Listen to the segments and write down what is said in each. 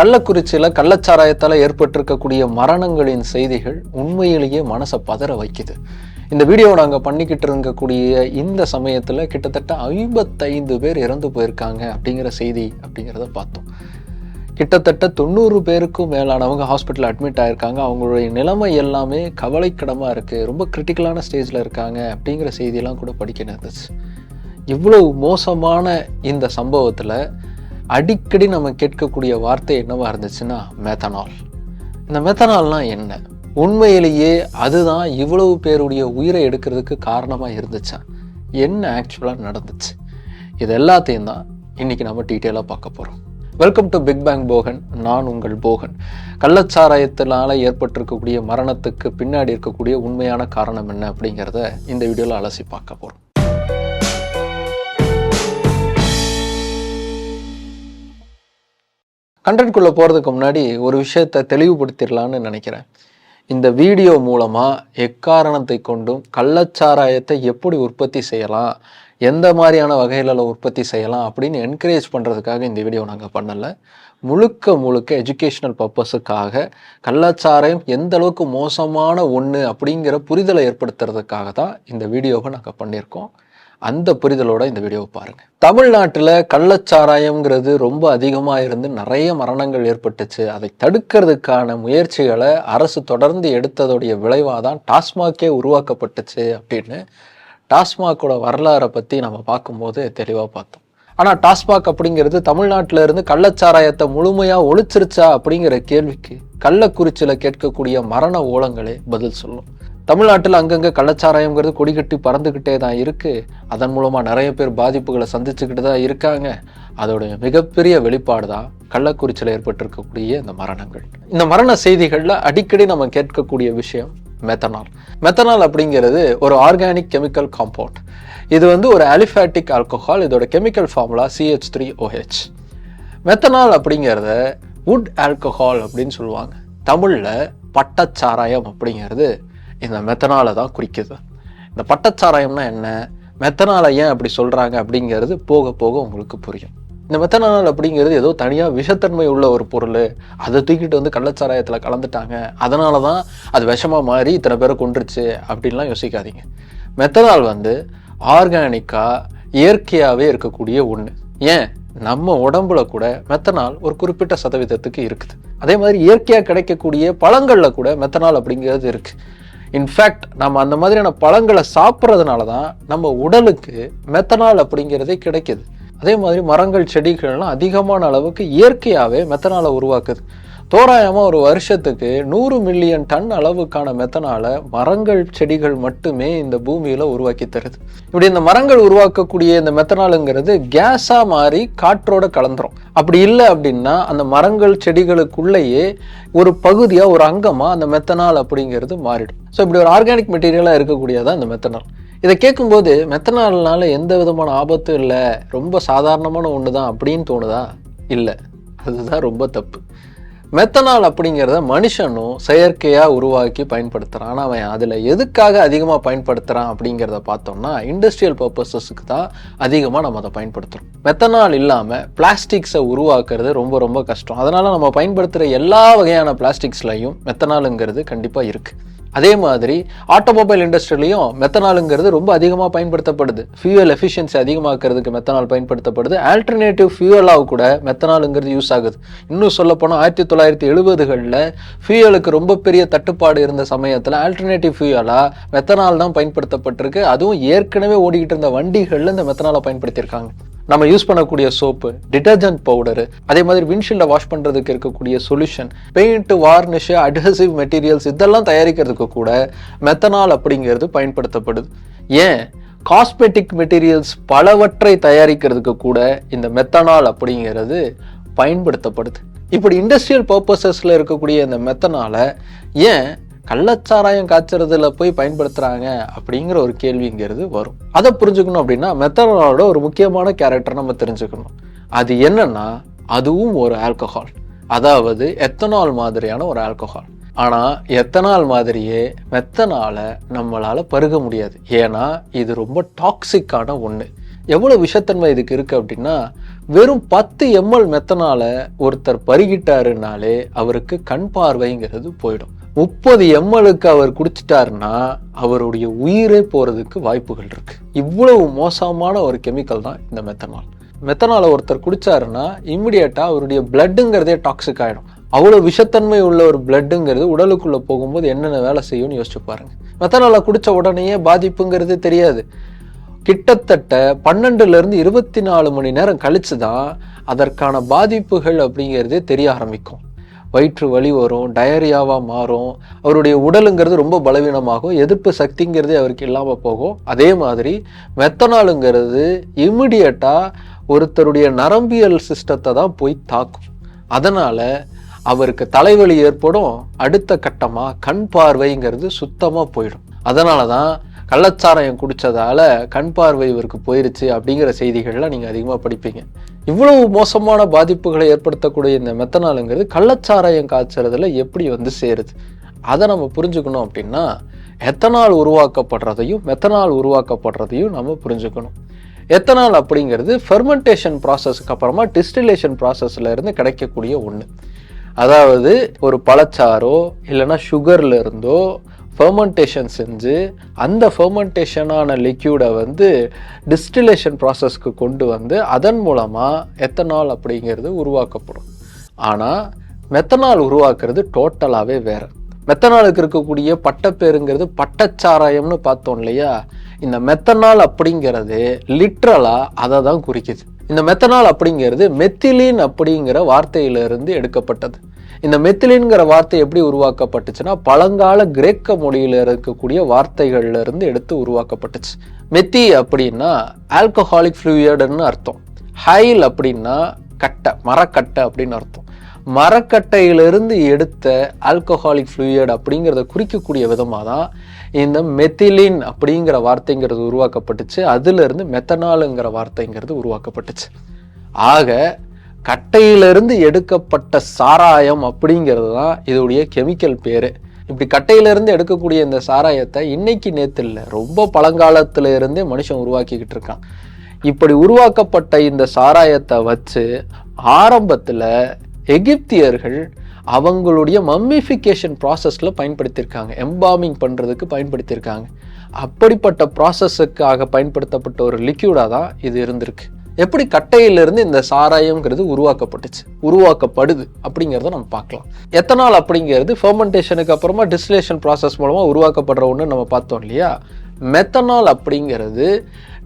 கள்ளக்குறிச்சியில் கள்ளச்சாராயத்தால் ஏற்பட்டிருக்கக்கூடிய மரணங்களின் செய்திகள் உண்மையிலேயே மனசை பதற வைக்குது. இந்த வீடியோ நாங்கள் பண்ணிக்கிட்டு இருக்கக்கூடிய இந்த சமயத்தில் கிட்டத்தட்ட ஐம்பத்தைந்து பேர் இறந்து போயிருக்காங்க அப்படிங்கிற செய்தி அப்படிங்கிறத பார்த்தோம். கிட்டத்தட்ட தொண்ணூறு பேருக்கும் மேலானவங்க ஹாஸ்பிட்டல் அட்மிட் ஆயிருக்காங்க. அவங்களுடைய நிலைமை எல்லாமே கவலைக்கிடமாக இருக்குது ரொம்ப கிரிட்டிக்கலான ஸ்டேஜில் இருக்காங்க அப்படிங்கிற செய்தியெல்லாம் கூட படிக்க நேர்ந்துச்சு. இவ்வளவு மோசமான இந்த சம்பவத்தில் அடிக்கடி நம்ம கேட்கக்கூடிய வார்த்தை என்னவாக இருந்துச்சுன்னா மெத்தனால் இந்த மெத்தனால்னால் என்ன? உண்மையிலேயே அதுதான் இவ்வளவு பேருடைய உயிரை எடுக்கிறதுக்கு காரணமாக இருந்துச்சான் என்ன ஆக்சுவலாக நடந்துச்சு? இது எல்லாத்தையும் தான் இன்னைக்கு நம்ம டீட்டெயிலாக பார்க்க போகிறோம் welcome to big bang Bogan நான் உங்கள் போகன். கள்ளச்சாராயத்தினால் ஏற்பட்டிருக்கக்கூடிய மரணத்துக்கு பின்னாடி இருக்கக்கூடிய உண்மையான காரணம் என்ன அப்படிங்கிறத இந்த வீடியோவில் அலசி பார்க்க போகிறோம் கண்டென்ட்குள்ளே போகிறதுக்கு முன்னாடி ஒரு விஷயத்தை தெளிவுபடுத்திடலான்னு நினைக்கிறேன். இந்த வீடியோ மூலமாக எக்காரணத்தை கொண்டும் கள்ளச்சாராயத்தை எப்படி உற்பத்தி செய்யலாம் எந்த மாதிரியான வகைகளில் உற்பத்தி செய்யலாம் அப்படின்னு என்கரேஜ் பண்ணுறதுக்காக இந்த வீடியோ நாங்கள் பண்ணலை. முழுக்க முழுக்க எஜுகேஷ்னல் பர்பஸுக்காக கள்ளச்சாராயம் எந்த அளவுக்கு மோசமான ஒன்று அப்படிங்கிற புரிதலை ஏற்படுத்துறதுக்காக தான் இந்த வீடியோவை நாங்கள் பண்ணியிருக்கோம். அந்த புரிதலோட இந்த வீடியோவை பாருங்க. தமிழ்நாட்டில் கள்ளச்சாராயம்ங்கிறது ரொம்ப அதிகமாக இருந்து நிறைய மரணங்கள் ஏற்பட்டுச்சு. அதை தடுக்கிறதுக்கான முயற்சிகளை அரசு தொடர்ந்து எடுத்ததோடைய விளைவாக தான் டாஸ்மாகே உருவாக்கப்பட்டுச்சு அப்படின்னு டாஸ்மாகோட வரலாறை பற்றி நம்ம பார்க்கும்போது தெளிவாக பார்த்தோம். ஆனால் டாஸ்மாக் அப்படிங்கிறது தமிழ்நாட்டில் இருந்து கள்ளச்சாராயத்தை முழுமையாக ஒழிச்சிருச்சா அப்படிங்கிற கேள்விக்கு கள்ளக்குறிச்சியில் கேட்கக்கூடிய மரண ஓலங்களே பதில் சொல்லும். தமிழ்நாட்டில் அங்கங்கே கள்ளச்சாராயங்கிறது கொடிகட்டி பறந்துக்கிட்டே தான் இருக்குது அதன் மூலமாக நிறைய பேர் பாதிப்புகளை சந்திச்சுக்கிட்டு தான் இருக்காங்க. அதோடைய மிகப்பெரிய வெளிப்பாடு தான் கள்ளக்குறிச்சியில் ஏற்பட்டிருக்கக்கூடிய இந்த மரணங்கள். இந்த மரண செய்திகளில் அடிக்கடி நம்ம கேட்கக்கூடிய விஷயம் மெத்தனால் மெத்தனால் அப்படிங்கிறது ஒரு ஆர்கானிக் கெமிக்கல் காம்பவுண்ட் இது வந்து ஒரு அலிஃபேட்டிக் ஆல்கஹால் இதோட chemical formula CH three OH methanol அப்படிங்கிறத வுட் ஆல்கஹால் அப்படின்னு சொல்லுவாங்க. தமிழில் பட்டச்சாராயம் அப்படிங்கிறது இந்த மெத்தனாலை தான் குறிக்குது. இந்த பட்டச்சாராயம்னா என்ன? மெத்தனாலை ஏன் அப்படி சொல்கிறாங்க அப்படிங்கிறது போக போக உங்களுக்கு புரியும். இந்த மெத்தனால் அப்படிங்கிறது ஏதோ தனியாக விஷத்தன்மை உள்ள ஒரு பொருள். அதை தூக்கிட்டு வந்து கள்ளச்சாராயத்தில் கலந்துட்டாங்க. அதனால தான் அது விஷமாக மாறி இத்தனை பேரை கொண்டுருச்சு அப்படின்லாம் யோசிக்காதீங்க. மெத்தனால் வந்து ஆர்கானிக்காக இயற்கையாகவே இருக்கக்கூடிய ஒன்று ஏன்? நம்ம உடம்புல கூட மெத்தனால் ஒரு குறிப்பிட்ட சதவீதத்துக்கு இருக்குது. அதே மாதிரி இயற்கையாக கிடைக்கக்கூடிய பழங்களில் கூட மெத்தனால் அப்படிங்கிறது இருக்குது இன்ஃபேக்ட் நம்ம அந்த மாதிரியான பழங்களை சாப்பிட்றதுனால தான் நம்ம உடலுக்கு மெத்தனால் அப்படிங்கிறதே கிடைக்குது. அதே மாதிரி மரங்கள் செடிகள்லாம் அதிகமான அளவுக்கு இயற்கையாகவே மெத்தனாலை உருவாக்குது. தோராயமாக ஒரு வருஷத்துக்கு நூறு மில்லியன் டன் அளவுக்கான மெத்தனாலை மரங்கள் செடிகள் மட்டுமே இந்த பூமியில் உருவாக்கி தருது. இப்படி இந்த மரங்கள் உருவாக்கக்கூடிய இந்த மெத்தனாலுங்கிறது கேஸாக மாறி காற்றோட கலந்துரும். அப்படி இல்லை அப்படின்னா அந்த மரங்கள் செடிகளுக்குள்ளேயே ஒரு பகுதியாக ஒரு அங்கமாக அந்த மெத்தனால் அப்படிங்கிறது மாறிடும். ஸோ இப்படி ஒரு ஆர்கானிக் மெட்டீரியலாக இருக்கக்கூடியதான் இந்த மெத்தனால். இதை கேட்கும்போது மெத்தனால்னால எந்த விதமான ஆபத்தும் இல்லை ரொம்ப சாதாரணமான ஒன்று தான் அப்படின்னு தோணுதா? இல்லை. அதுதான் ரொம்ப தப்பு. மெத்தனால் அப்படிங்கிறத மனுஷனும் செயற்கையாக உருவாக்கி பயன்படுத்துகிறான் ஆனால் அவன் அதில் எதுக்காக அதிகமாக பயன்படுத்துகிறான் அப்படிங்கிறத பார்த்தோம்னா இண்டஸ்ட்ரியல் பர்பஸஸ்க்கு தான் அதிகமாக நம்ம அதை பயன்படுத்துகிறோம் மெத்தனால் இல்லாமல் பிளாஸ்டிக்ஸை உருவாக்குறது ரொம்ப ரொம்ப கஷ்டம். அதனால் நம்ம பயன்படுத்துகிற எல்லா வகையான பிளாஸ்டிக்ஸ்லையும் மெத்தனாலுங்கிறது கண்டிப்பாக இருக்குது அதே மாதிரி ஆட்டோமொபைல் இண்டஸ்ட்ரிலையும் மெத்தனாலுங்கிறது ரொம்ப அதிகமாக பயன்படுத்தப்படுது. ஃபியூயல் எஃபிஷியன்சி அதிகமாக்கிறதுக்கு மெத்தனால் பயன்படுத்தப்படுது. ஆல்டர்னேட்டிவ் ஃபியூயலாக கூட மெத்தனாலுங்கிறது யூஸ் ஆகுது. இன்னும் சொல்லப்போனால் ஆயிரத்தி தொள்ளாயிரத்தி எழுபதுகளில் ஃபியூயலுக்கு ரொம்ப பெரிய தட்டுப்பாடு இருந்த சமயத்தில் ஆல்டர்னேட்டிவ் ஃபியூயலாக மெத்தனால் தான் பயன்படுத்தப்பட்டிருக்கு. அதுவும் ஏற்கனவே ஓடிக்கிட்டு இருந்த வண்டிகளில் இந்த மெத்தனாலை பயன்படுத்தியிருக்காங்க. நம்ம யூஸ் பண்ணக்கூடிய சோப்பு டிட்டர்ஜென்ட் பவுடரு அதே மாதிரி விண்ட்ஷீல்டை வாஷ் பண்ணுறதுக்கு இருக்கக்கூடிய solution paint varnish adhesive materials இதெல்லாம் தயாரிக்கிறதுக்கு கூட மெத்தனால் அப்படிங்கிறது பயன்படுத்தப்படுது. ஏன்? காஸ்மெட்டிக் மெட்டீரியல்ஸ் பலவற்றை தயாரிக்கிறதுக்கு கூட இந்த மெத்தனால் அப்படிங்கிறது பயன்படுத்தப்படுது. இப்படி இண்டஸ்ட்ரியல் பர்பஸஸில் இருக்கக்கூடிய இந்த மெத்தனாலை ஏன் கள்ளச்சாராயம் காய்ச்சறதுல போய் பயன்படுத்துகிறாங்க அப்படிங்கிற ஒரு கேள்விங்கிறது வரும். அதை புரிஞ்சுக்கணும் அப்படின்னா மெத்தனாலோட ஒரு முக்கியமான கேரக்டர் நம்ம தெரிஞ்சுக்கணும். அது என்னன்னா அதுவும் ஒரு ஆல்கஹால் அதாவது எத்தனால் மாதிரியான ஒரு ஆல்கஹால் ஆனால் எத்தனால் மாதிரியே மெத்தனாலை நம்மளால் பருக முடியாது. ஏன்னா இது ரொம்ப டாக்ஸிக்கான ஒன்று எவ்வளோ விஷத்தன்மை இதுக்கு இருக்குது அப்படின்னா வெறும் பத்து எம்எல் மெத்தனால ஒருத்தர் பருகிட்டாருனாலே அவருக்கு கண் பார்வைங்கிறது போயிடும். முப்பது எம்எலுக்கு அவர் குடிச்சிட்டாருன்னா அவருடைய உயிரே போறதுக்கு வாய்ப்புகள் இருக்கு. இவ்வளவு மோசமான ஒரு கெமிக்கல் தான் இந்த மெத்தனால். மெத்தனாலை ஒருத்தர் குடிச்சாருன்னா இம்மிடியட்டா அவருடைய பிளட்டுங்கிறதே டாக்ஸிக் ஆயிடும். அவ்வளோ விஷத்தன்மை உள்ள ஒரு பிளட்டுங்கிறது உடலுக்குள்ள போகும்போது என்னென்ன வேலை செய்யும்னு யோசிச்சு பாருங்க. மெத்தனாலை குடிச்ச உடனேயே பாதிப்புங்கிறது தெரியாது. கிட்டத்தட்ட பன்னெண்டுல இருந்து இருபத்தி நாலு மணி நேரம் கழிச்சு தான் அதற்கான பாதிப்புகள் அப்படிங்கிறதே தெரிய ஆரம்பிக்கும். வயிற்று வலி வரும் டயரியாவாக மாறும். அவருடைய உடலுங்கிறது ரொம்ப பலவீனமாகும். எதிர்ப்பு சக்திங்கிறதே அவருக்கு இல்லாமல் போகும். அதே மாதிரி மெத்தனாலுங்கிறது இமிடியட்டா ஒருத்தருடைய நரம்பியல் சிஸ்டத்தை தான் போய் தாக்கும். அதனால் அவருக்கு தலைவலி ஏற்படும். அடுத்த கட்டமாக கண் பார்வைங்கிறது சுத்தமாக போயிடும். அதனால தான் கள்ளச்சாராயம் குடித்ததால் கண் பார்வை இவருக்கு போயிருச்சு அப்படிங்கிற செய்திகள்லாம் நீங்கள் அதிகமாக படிப்பீங்க. இவ்வளவு மோசமான பாதிப்புகளை ஏற்படுத்தக்கூடிய இந்த மெத்தனாலுங்கிறது கள்ளச்சாராயம் காய்ச்சறதுல எப்படி வந்து சேருது? அதை நம்ம புரிஞ்சுக்கணும் அப்படின்னா எத்தனால் உருவாக்கப்படுறதையும் மெத்தனால் உருவாக்கப்படுறதையும் நம்ம புரிஞ்சுக்கணும். எத்தனால் அப்படிங்கிறது ஃபெர்மெண்டேஷன் ப்ராசஸ்க்கு அப்புறமா டிஸ்டிலேஷன் ப்ராசஸ்லேருந்து கிடைக்கக்கூடிய ஒன்று அதாவது ஒரு பழச்சாரோ இல்லைன்னா சுகர்ல இருந்தோ ஃபெர்மெண்டேஷன் செஞ்சு அந்த ஃபெர்மெண்டேஷனான லிக்யூடை வந்து டிஸ்டிலேஷன் ப்ராசஸ்க்கு கொண்டு வந்து அதன் மூலமாக எத்தனால் அப்படிங்கிறது உருவாக்கப்படும். ஆனால் மெத்தனால் உருவாக்குறது டோட்டலாகவே வேறு. மெத்தனாலுக்கு இருக்கக்கூடிய பட்டப்பேருங்கிறது பட்டச்சாராயம்னு பார்த்தோம் இல்லையா? இந்த மெத்தனால் அப்படிங்கிறது லிட்ரலாக அதை தான் குறிக்குது. இந்த மெத்தனால் அப்படிங்கிறது மெத்திலின் அப்படிங்கிற வார்த்தையிலிருந்து எடுக்கப்பட்டது. இந்த மெத்திலின்கிற வார்த்தை எப்படி உருவாக்கப்பட்டுச்சுன்னா பழங்கால கிரேக்க மொழியில் இருக்கக்கூடிய வார்த்தைகள்ல இருந்து எடுத்து உருவாக்கப்பட்டுச்சு. மெத்தி அப்படின்னா ஆல்கஹாலிக் ஃப்ளூயர்டுன்னு அர்த்தம். ஹைல் அப்படின்னா கட்டை மரக்கட்டை அப்படின்னு அர்த்தம். மரக்கட்டையிலிருந்து எடுத்த ஆல்கஹாலிக் ஃப்ளூயட் அப்படிங்கிறத குறிக்கக்கூடிய விதமாக தான் இந்த மெத்திலின் அப்படிங்கிற வார்த்தைங்கிறது உருவாக்கப்பட்டுச்சு. அதுலேருந்து மெத்தனாலுங்கிற வார்த்தைங்கிறது உருவாக்கப்பட்டுச்சு. ஆக கட்டையிலிருந்து எடுக்கப்பட்ட சாராயம் அப்படிங்கிறது தான் இதோடைய கெமிக்கல் பேர். இப்படி கட்டையிலிருந்து எடுக்கக்கூடிய இந்த சாராயத்தை இன்னைக்கு நேற்று இல்லை ரொம்ப பழங்காலத்துல இருந்தே மனுஷன் உருவாக்கிக்கிட்டு இருக்கான். இப்படி உருவாக்கப்பட்ட இந்த சாராயத்தை வச்சு ஆரம்பத்தில் எகிப்தியர்கள் அவங்களுடைய மம்மிஃபிகேஷன் ப்ராசஸில் பயன்படுத்தியிருக்காங்க. எம்பாமிங் பண்ணுறதுக்கு பயன்படுத்தியிருக்காங்க. அப்படிப்பட்ட ப்ராசஸுக்காக பயன்படுத்தப்பட்ட ஒரு லிக்யூடாக தான் இது இருந்திருக்கு. எப்படி கட்டையிலிருந்து இந்த சாராயம்ங்கிறது உருவாக்கப்பட்டுச்சு? உருவாக்கப்படுது அப்படிங்கிறத நம்ம பார்க்கலாம். எத்தனால் அப்படிங்கிறது ஃபெர்மெண்டேஷனுக்கு அப்புறமா டிஸ்டிலேஷன் ப்ராசஸ் மூலமாக உருவாக்கப்படுற ஒன்று நம்ம பார்த்தோம் இல்லையா? மெத்தனால் அப்படிங்கிறது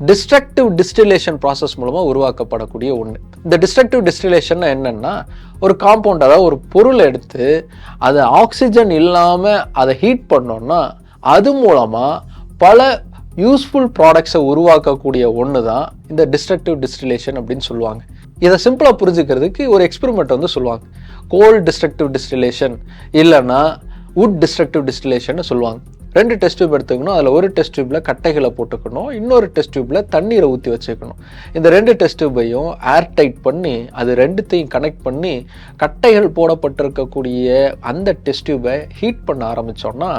டிஸ்ட்ரக்டிவ் டிஸ்டிலேஷன் ப்ராசஸ் மூலமாக உருவாக்கப்படக்கூடிய ஒன்று இந்த டிஸ்ட்ரக்டிவ் டிஸ்டிலேஷன் என்னென்னா ஒரு காம்பவுண்ட் அதாவது ஒரு பொருள் எடுத்து அதை ஆக்சிஜன் இல்லாமல் அதை ஹீட் பண்ணோன்னா அது மூலமாக பல யூஸ்ஃபுல் ப்ராடக்ட்ஸை உருவாக்கக்கூடிய ஒன்று தான் இந்த டிஸ்ட்ரக்டிவ் டிஸ்டிலேஷன் அப்படின்னு சொல்லுவாங்க. இதை சிம்பிளாக புரிஞ்சுக்கிறதுக்கு ஒரு எக்ஸ்பெரிமெண்ட் வந்து சொல்லுவாங்க. கோல்ட் டிஸ்ட்ரக்டிவ் டிஸ்டிலேஷன் இல்லைன்னா வுட் டிஸ்ட்ரக்டிவ் டிஸ்டிலேஷன் சொல்லுவாங்க. ரெண்டு டெஸ்ட் டியூப் எடுத்துக்கணும். அதில் ஒரு டெஸ்ட் டியூப்பில் கட்டைகளை போட்டுக்கணும். இன்னொரு டெஸ்ட் டியூப்பில் தண்ணீரை ஊற்றி வச்சுக்கணும். இந்த ரெண்டு டெஸ்ட் டியூபையும் ஏர் டைட் பண்ணி அது ரெண்டுத்தையும் கனெக்ட் பண்ணி கட்டைகள் போடப்பட்டிருக்கக்கூடிய அந்த டெஸ்ட் டியூபை ஹீட் பண்ண ஆரம்பித்தோன்னா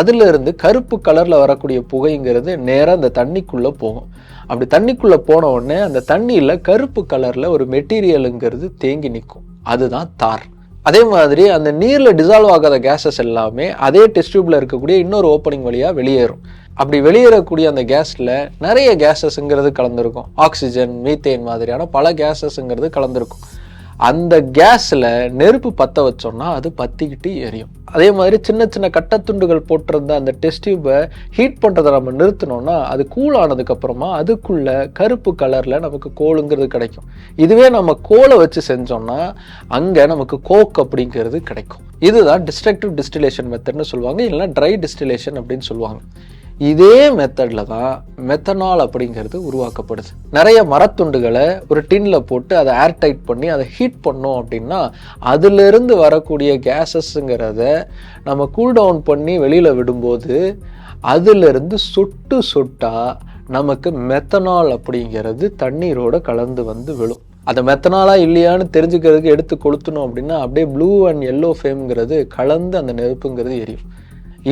அதிலிருந்து கருப்பு கலரில் வரக்கூடிய புகைங்கிறது நேராக அந்த தண்ணிக்குள்ளே போகும். அப்படி தண்ணிக்குள்ளே போன உடனே அந்த தண்ணியில் கருப்பு கலரில் ஒரு மெட்டீரியலுங்கிறது தேங்கி நிற்கும். அதுதான் தார். அதே மாதிரி அந்த நீரில் டிசால்வ் ஆகாத கேஸஸ் எல்லாமே அதே டெஸ்ட் டியூப்ல இருக்கக்கூடிய இன்னொரு ஓப்பனிங் வழியாக வெளியேறும். அப்படி வெளியேறக்கூடிய அந்த கேஸில் நிறைய கேஸஸ்ங்கிறது கலந்துருக்கும். ஆக்சிஜன் மீத்தேன் மாதிரியான பல கேஸஸ்ங்கிறது கலந்துருக்கும். அந்த கேஸில் நெருப்பு பற்ற வச்சோம்னா அது பற்றிக்கிட்டு எரியும். அதே மாதிரி சின்ன சின்ன கட்டத்துண்டுகள் போட்டிருந்த அந்த டெஸ்ட் டியூப்பை ஹீட் பண்ணுறதை நம்ம நிறுத்தினோம்னா அது கூல் ஆனதுக்கப்புறமா அதுக்குள்ள கருப்பு கலரில் நமக்கு கோலுங்கிறது கிடைக்கும். இதுவே நம்ம கோலை வச்சு செஞ்சோம்னா அங்கே நமக்கு கோக் அப்படிங்கிறது கிடைக்கும். இதுதான் டிஸ்ட்ரக்டிவ் டிஸ்டிலேஷன் மெத்தட்னு சொல்லுவாங்க இல்லைன்னா ட்ரை டிஸ்டிலேஷன் அப்படின்னு சொல்லுவாங்க. இதே மெத்தடில் தான் மெத்தனால் அப்படிங்கிறது உருவாக்கப்படுது. நிறைய மரத்துண்டுகளை ஒரு டின்ல போட்டு அதை ஏர் டைட் பண்ணி அதை ஹீட் பண்ணோம் அப்படின்னா அதிலிருந்து வரக்கூடிய கேஸஸ்ங்கிறத நம்ம கூல் டவுன் பண்ணி வெளியில் விடும்போது அதிலிருந்து சொட்டு சொட்டா நமக்கு மெத்தனால் அப்படிங்கிறது தண்ணீரோட கலந்து வந்து விழும். அந்த மெத்தனாலா இல்லையான்னு தெரிஞ்சுக்கிறதுக்கு எடுத்து கொளுத்தணும் அப்படின்னா அப்படியே ப்ளூ அண்ட் எல்லோ ஃபேம்ங்கிறது கலந்து அந்த நெருப்புங்கிறது எரியும்.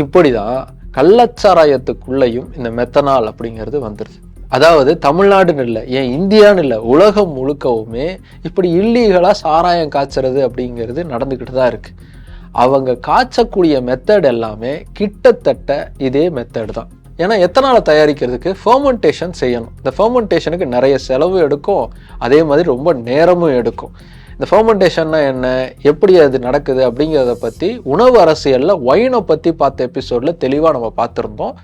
இப்படி தான் கள்ளச்சாராயத்துக்குள்ளேயும் இந்த மெத்தனால் அப்படிங்கிறது வந்துடுது அதாவது தமிழ்நாடுன்னு இல்லை ஏன் இந்தியான்னு இல்லை உலகம் முழுக்கவுமே இப்படி இல்லீகலாக சாராயம் காய்ச்சறது அப்படிங்கிறது நடந்துக்கிட்டு தான் இருக்குது அவங்க காய்ச்சக்கூடிய மெத்தட் எல்லாமே கிட்டத்தட்ட இதே மெத்தட் தான். ஏன்னா எத்தனால தயாரிக்கிறதுக்கு ஃபர்மெண்டேஷன் செய்யணும். இந்த ஃபர்மெண்டேஷனுக்கு நிறைய செலவு எடுக்கும். அதே மாதிரி ரொம்ப நேரமும் எடுக்கும். இந்த ஃபர்மெண்டேஷன்னா என்ன? எப்படி அது நடக்குது? அப்படிங்கிறத பற்றி உணவு அரசியலில் ஒயினை பற்றி பார்த்த எபிசோடில் தெளிவாக நம்ம பார்த்துருந்தோம்.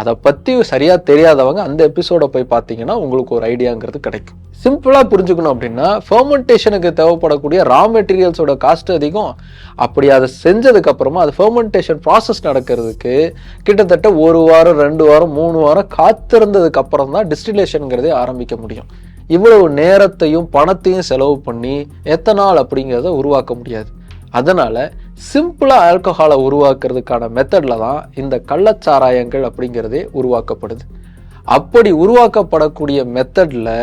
அதை பற்றி சரியாக தெரியாதவங்க அந்த எபிசோடை போய் பார்த்தீங்கன்னா உங்களுக்கு ஒரு ஐடியாங்கிறது கிடைக்கும். சிம்பிளாக புரிஞ்சுக்கணும் அப்படின்னா ஃபர்மெண்டேஷனுக்கு தேவைப்படக்கூடிய ரா மெட்டீரியல்ஸோட காஸ்ட் அதிகம். அப்படி அதை செஞ்சதுக்கு அப்புறமா அது ஃபர்மெண்டேஷன் ப்ராசஸ் நடக்கிறதுக்கு கிட்டத்தட்ட ஒரு வாரம் ரெண்டு வாரம் மூணு வாரம் காத்திருந்ததுக்கு அப்புறம் தான் டிஸ்டிலேஷனுங்கிறதே ஆரம்பிக்க முடியும். இவ்வளவு நேரத்தையும் பணத்தையும் செலவு பண்ணி எத்தனால் அப்படிங்கிறத உருவாக்க முடியாது. அதனால் சிம்பிளாக ஆல்கஹாலை உருவாக்குறதுக்கான மெத்தடில் தான் இந்த கள்ளச்சாராயங்கள் அப்படிங்கிறதே உருவாக்கப்படுது. அப்படி உருவாக்கப்படக்கூடிய மெத்தடில்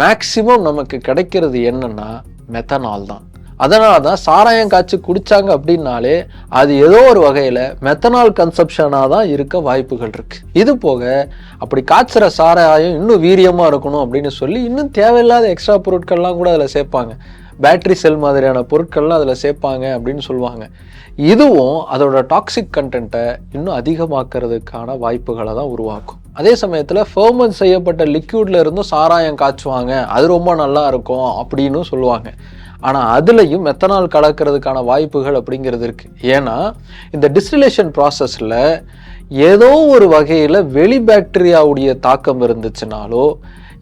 மேக்சிமம் நமக்கு கிடைக்கிறது என்னென்னா மெத்தனால் தான். அதனால தான் சாராயம் காய்ச்சி குடித்தாங்க அப்படின்னாலே அது ஏதோ ஒரு வகையில் மெத்தனால் கன்சப்ஷனாக தான் இருக்க வாய்ப்புகள் இருக்குது இது போக அப்படி காய்ச்சுற சாராயம் இன்னும் வீரியமாக இருக்கணும் அப்படின்னு சொல்லி இன்னும் தேவையில்லாத எக்ஸ்ட்ரா பொருட்கள்லாம் கூட அதில் சேர்ப்பாங்க. பேட்டரி செல் மாதிரியான பொருட்கள்லாம் அதில் சேர்ப்பாங்க அப்படின்னு சொல்லுவாங்க. இதுவும் அதோட டாக்ஸிக் கண்டென்ட்டை இன்னும் அதிகமாக்குறதுக்கான வாய்ப்புகளை தான் உருவாக்கும். அதே சமயத்தில் ஃபர்மன் செய்யப்பட்ட லிக்யூட்ல இருந்தும் சாராயம் காய்ச்சுவாங்க. அது ரொம்ப நல்லா இருக்கும் அப்படின்னு சொல்லுவாங்க. ஆனால் அதுலேயும் மெத்தனால் கலக்கிறதுக்கான வாய்ப்புகள் அப்படிங்கிறது இருக்குது ஏன்னா இந்த டிஸ்டிலேஷன் ப்ராசஸில் ஏதோ ஒரு வகையில் வெளி பாக்டீரியாவுடைய தாக்கம் இருந்துச்சுனாலோ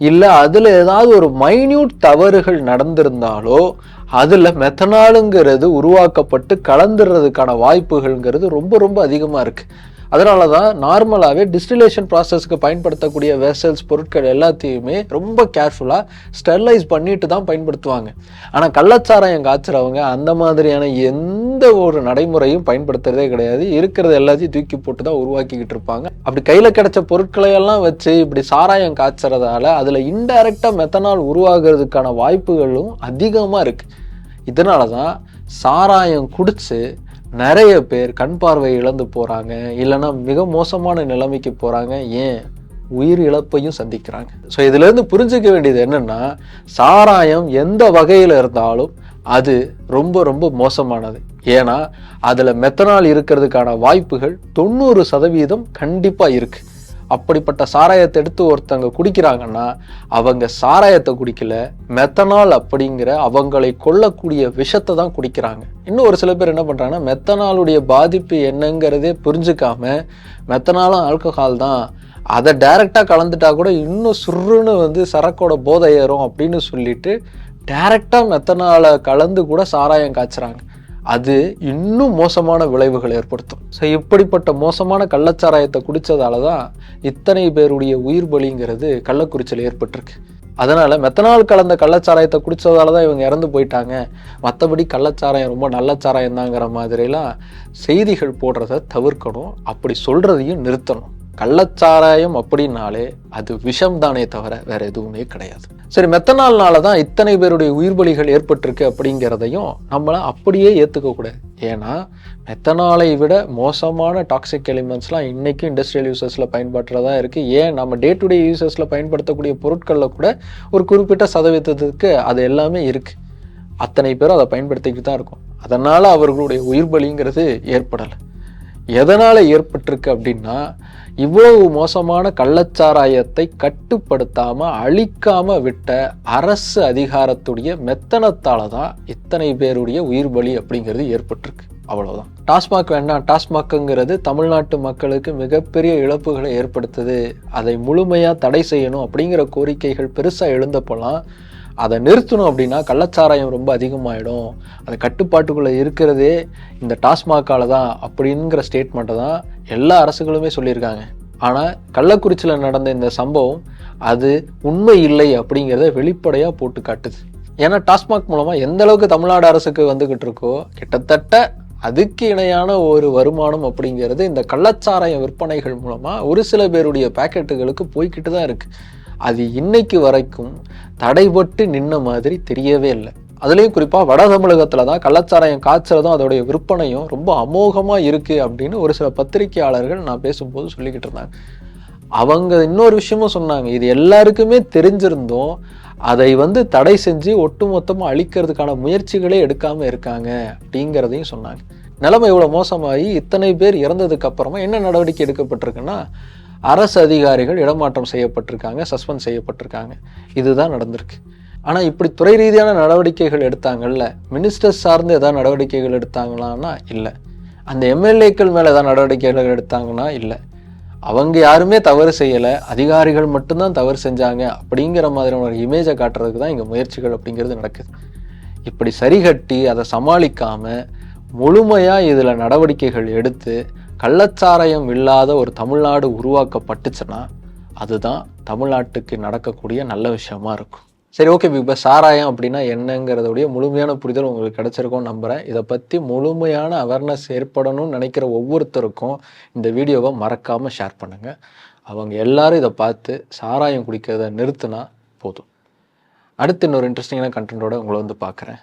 இல்லை அதில் ஏதாவது ஒரு மைன்யூட் தவறுகள் நடந்திருந்தாலோ அதில் மெத்தனாலுங்கிறது உருவாக்கப்பட்டு கலந்துடுறதுக்கான வாய்ப்புகள்ங்கிறது ரொம்ப ரொம்ப அதிகமாக இருக்குது அதனால தான் நார்மலாகவே டிஸ்டிலேஷன் ப்ராசஸ்க்கு பயன்படுத்தக்கூடிய வெசல்ஸ் பொருட்கள் எல்லாத்தையுமே ரொம்ப கேர்ஃபுல்லாக ஸ்டெர்லைஸ் பண்ணிட்டு தான் பயன்படுத்துவாங்க. ஆனால் கள்ளச்சாராயம் காய்ச்சுறவங்க அந்த மாதிரியான எந்த ஒரு நடைமுறையும் பயன்படுத்துறதே கிடையாது. இருக்கிறது எல்லாத்தையும் தூக்கி போட்டு தான் உருவாக்கிக்கிட்டு இருப்பாங்க. அப்படி கையில் கிடைச்ச பொருட்களையெல்லாம் வச்சு இப்படி சாராயம் காய்ச்சறதால அதில் இன்டைரக்டாக மெத்தனால் உருவாகிறதுக்கான வாய்ப்புகளும் அதிகமாக இருக்குது இதனால தான் சாராயம் குடித்து நிறைய பேர் கண் பார்வை இழந்து போகிறாங்க இல்லைன்னா மிக மோசமான நிலைமைக்கு போகிறாங்க ஏன்? உயிர் இழப்பையும் சந்திக்கிறாங்க. ஸோ இதுலேருந்து புரிஞ்சுக்க வேண்டியது என்னென்னா சாராயம் எந்த வகையில் இருந்தாலும் அது ரொம்ப ரொம்ப மோசமானது. ஏன்னா அதில் மெத்தனால் இருக்கிறதுக்கான வாய்ப்புகள் தொண்ணூறு சதவீதம் கண்டிப்பாக இருக்குது அப்படிப்பட்ட சாராயத்தை எடுத்து ஒருத்தங்க குடிக்கிறாங்கன்னா அவங்க சாராயத்தை குடிக்கல மெத்தனால் அப்படிங்கிற அவங்களை கொல்லக்கூடிய விஷத்தை தான் குடிக்கிறாங்க. இன்னும் ஒரு சில பேர் என்ன பண்ணுறாங்கன்னா மெத்தனாலுடைய பாதிப்பு என்னங்கிறதே புரிஞ்சுக்காம மெத்தனாலும் ஆல்கஹால் தான் அதை டைரெக்டாக கலந்துட்டா கூட இன்னும் சுருன்னு வந்து சரக்கோட போதை ஏறும் அப்படின்னு சொல்லிட்டு டைரெக்டாக மெத்தனால கலந்து கூட சாராயம் காய்ச்சுறாங்க. அது இன்னும் மோசமான விளைவுகள் ஏற்படுத்தும். ஸோ இப்படிப்பட்ட மோசமான கள்ளச்சாராயத்தை குடித்ததால தான் இத்தனை பேருடைய உயிர் பலிங்கிறது கள்ளக்குறிச்சியில் ஏற்பட்டிருக்கு. அதனால் மெத்தனால் கலந்த கள்ளச்சாராயத்தை குடித்ததால தான் இவங்க இறந்து போயிட்டாங்க. மற்றபடி கள்ளச்சாராயம் ரொம்ப நல்ல சாராயம் தாங்கிற மாதிரிலாம் செய்திகள் போடுறத தவிர்க்கணும். அப்படி சொல்கிறதையும் நிறுத்தணும். கள்ளச்சாராயம் அப்படின்னாலே அது விஷம்தானே தவிர வேறு எதுவுமே கிடையாது. சரி மெத்தனால்னால தான் இத்தனை பேருடைய உயிர் பலிகள் ஏற்பட்டிருக்கு அப்படிங்கிறதையும் நம்மளை அப்படியே ஏற்றுக்கக்கூடாது ஏன்னா மெத்தனாலை விட மோசமான டாக்ஸிக் எலிமெண்ட்ஸ்லாம் இன்றைக்கும் இண்டஸ்ட்ரியல் யூசஸில் பயன்படுறதா இருக்குது ஏன்? நம்ம டே டு டே யூசஸில் பயன்படுத்தக்கூடிய பொருட்களில் கூட ஒரு குறிப்பிட்ட சதவீதத்துக்கு அது எல்லாமே இருக்குது அத்தனை பேரும் அதை பயன்படுத்திக்கிட்டு தான் இருக்கும். அதனால் அவர்களுடைய உயிர் பலிங்கிறது ஏற்படலை. எதனால் ஏற்பட்டிருக்கு அப்படின்னா இவ்வளவு மோசமான கள்ளச்சாராயத்தை கட்டுப்படுத்தாம அழிக்காம விட்ட அரசு அதிகாரத்துடைய மெத்தனத்தால தான் இத்தனை பேருடைய உயிர் பலி அப்படிங்கிறது ஏற்பட்டிருக்கு. அவ்வளவுதான். டாஸ்மாக் வேண்டாம் டாஸ்மாக்குங்கிறது தமிழ்நாட்டு மக்களுக்கு மிகப்பெரிய இழப்புகளை ஏற்படுத்துது. அதை முழுமையா தடை செய்யணும் அப்படிங்கிற கோரிக்கைகள் பெருசா எழுந்தப்போலாம் அதை நிறுத்தணும் அப்படின்னா கள்ளச்சாராயம் ரொம்ப அதிகமாயிடும். அது கட்டுப்பாட்டுக்குள்ளே இருக்கிறதே இந்த டாஸ்மாக்கால தான் அப்படிங்கிற ஸ்டேட்மெண்ட்டை தான் எல்லா அரசுகளுமே சொல்லியிருக்காங்க. ஆனால் கள்ளக்குறிச்சியில் நடந்த இந்த சம்பவம் அது உண்மை இல்லை அப்படிங்கிறத வெளிப்படையாக போட்டு காட்டுது. ஏன்னா டாஸ்மாக் மூலமாக எந்த அளவுக்கு தமிழ்நாடு அரசுக்கு வந்துக்கிட்டு இருக்கோ கிட்டத்தட்ட அதுக்கு இணையான ஒரு வருமானம் அப்படிங்கிறது இந்த கள்ளச்சாராய விற்பனைகள் மூலமாக ஒரு சில பேருடைய பாக்கெட்டுகளுக்கு போய்கிட்டு தான் இருக்குது அது இன்னைக்கு வரைக்கும் தடைபட்டு நின்ன மாதிரி தெரியவே இல்லை. அதுலேயும் குறிப்பாக வட தமிழகத்தில் தான் கள்ளச்சாராயம் காய்ச்சறதும் அதோடைய விற்பனையும் ரொம்ப அமோகமாக இருக்குது அப்படின்னு ஒரு சில பத்திரிகையாளர்கள் நான் பேசும்போது சொல்லிக்கிட்டு இருந்தாங்க. அவங்க இன்னொரு விஷயமும் சொன்னாங்க. இது எல்லாருக்குமே தெரிஞ்சிருந்தும் அதை வந்து தடை செஞ்சு ஒட்டுமொத்தமாக அழிக்கிறதுக்கான முயற்சிகளே எடுக்காமல் இருக்காங்க அப்படிங்கிறதையும் சொன்னாங்க. நிலைமை இவ்வளோ மோசமாகி இத்தனை பேர் இறந்ததுக்கு அப்புறமா என்ன நடவடிக்கை எடுக்கப்பட்டிருக்குன்னா அரசு அதிகாரிகள் இடமாற்றம் செய்யப்பட்டிருக்காங்க சஸ்பெண்ட் செய்யப்பட்டிருக்காங்க. இதுதான் நடந்திருக்கு. ஆனால் இப்படி துறை ரீதியான நடவடிக்கைகள் எடுத்தாங்கல்ல மினிஸ்டர் சார்ந்து எதாவது நடவடிக்கைகள் எடுத்தாங்களான்னா இல்லை. அந்த எம்எல்ஏக்கள் மேலே ஏதாவது நடவடிக்கைகள் எடுத்தாங்கன்னா இல்லை. அவங்க யாருமே தவறு செய்யலை அதிகாரிகள் மட்டும்தான் தவறு செஞ்சாங்க அப்படிங்கிற மாதிரியான ஒரு இமேஜை காட்டுறதுக்கு தான் இங்கே முயற்சிகள் அப்படிங்கிறது நடக்குது. இப்படி சரிகட்டி அதை சமாளிக்காமல் முழுமையாக இதில் நடவடிக்கைகள் எடுத்து கள்ளச்சாராயம் இல்லாத ஒரு தமிழ்நாடு உருவாக்கப்பட்டுச்சுன்னா அதுதான் தமிழ்நாட்டுக்கு நடக்கக்கூடிய நல்ல விஷயமா இருக்கும். சரி ஓகே பிக் பாஸ் சாராயம் அப்படின்னா என்னங்கிறதுடைய முழுமையான புரிதல் உங்களுக்கு கிடச்சிருக்கும்னு நம்புகிறேன் இதை பற்றி முழுமையான அவேர்னஸ் ஏற்படணும்னு நினைக்கிற ஒவ்வொருத்தருக்கும் இந்த வீடியோவை மறக்காமல் ஷேர் பண்ணுங்கள் அவங்க எல்லாரும் இதை பார்த்து சாராயம் குடிக்கிறத நிறுத்தினா போதும். அடுத்து இன்னொரு இன்ட்ரெஸ்டிங்கான கண்டென்ட்டோட உங்களை வந்து பார்க்குறேன்.